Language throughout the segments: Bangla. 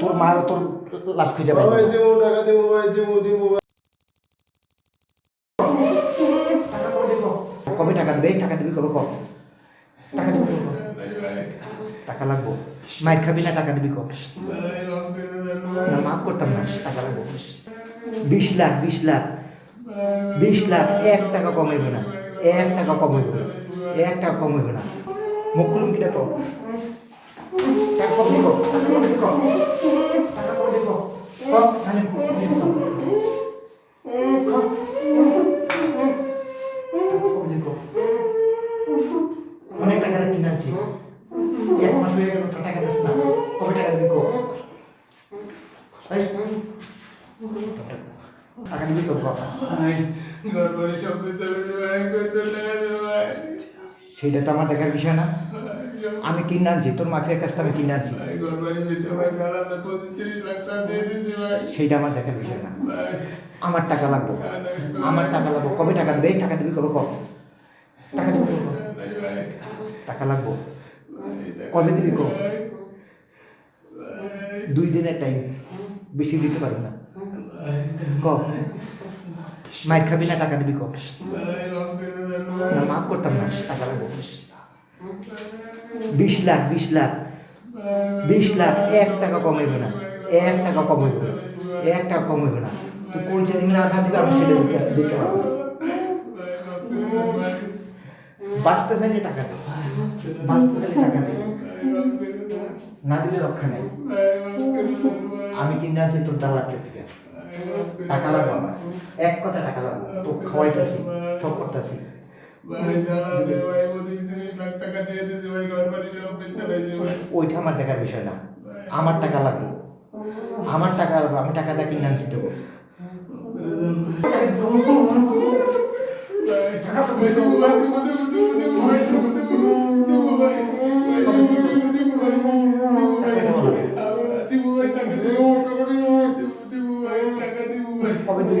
তোর মা তোর লাশ খুঁজে পাই টাকা দেবো ভাই দেবো দেবো কবে টাকা দেবে? টাকা দিবি কবে কব টাকা দিবি? টাকা লাগবো। মায়ের খাবি না টাকা দিবি কব না মাফ করতাম না টাকা লাগবো। বিশ লাখ বিশ লাখ বিশ লাখ এক টাকা কমাইবে না। এক টাকা কমাইবে না। এক টাকা কমাইবে না। মুখ খুলুন কিনা কব টাকা কম দিব টাকা কম দিব কম জানেন অনেক টাকা দিয়ে কিনে আনছি এক মাস হয়ে গেল তো টাকা দিস না কবে টাকা দিবি কো টাকা দিবি বাবা সেটা তো আমার দেখার বিষয় না আমি কিনে আনছি তোর মাফিয়ার কাছ থেকে আমি কিনে আনছি। সেইটা আমার দেখার বিষয় না। আমার টাকা লাগবো। আমার টাকা লাগবো। কবে টাকা দেবে? টাকা দিবি কবে? কবে? টাকা দিবি? টাকা লাগবো। কবে দিবি কো দুই দিনের টাইম বেশি দিতে পারব না। ক? মায়ের খাবি না টাকা দিবি কব না মাফ করতাম না টাকা লাগবো। বিশ লাখ বিশ লাখ। বিশ লাখ, এক টাকা কমাইবে না। এক টাকা কমাইবে না। এক টাকা কমাইবে না। তুই কোনটা দিবি না আধা আমি সেটা দিতে দিতে পারব বাঁচতে চাইলে টাকা দে বাঁচতে চাইলে টাকা দে না দিলে রক্ষা নেই। আমি কিনে আছি তোর দালাটের থেকে। টাকা লাগবে আমার। এক কথা টাকা লাগবে। তো খাওয়াইতেছি, সব করতেছি। ওইটা আমার দেখার বিষয় না। আমার টাকা লাগবে। আমার টাকা লাগবে আমি টাকা দিয়ে কিনে আনছি দেবো কবে তুই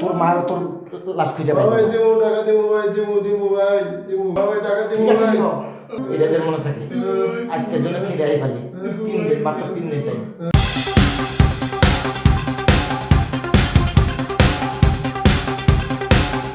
তোর মা তোর লাশ খুঁজে পাই ভাই দেবো টাকা দেবো ভাই দেবো দেবো ভাই দেবো ভাই টাকা দেবো ভাই। এটা যেন মনে থাকে। আজকের জন্য ফিরে আই ভাই। তিন দিন মাত্র তিন দিন টাইম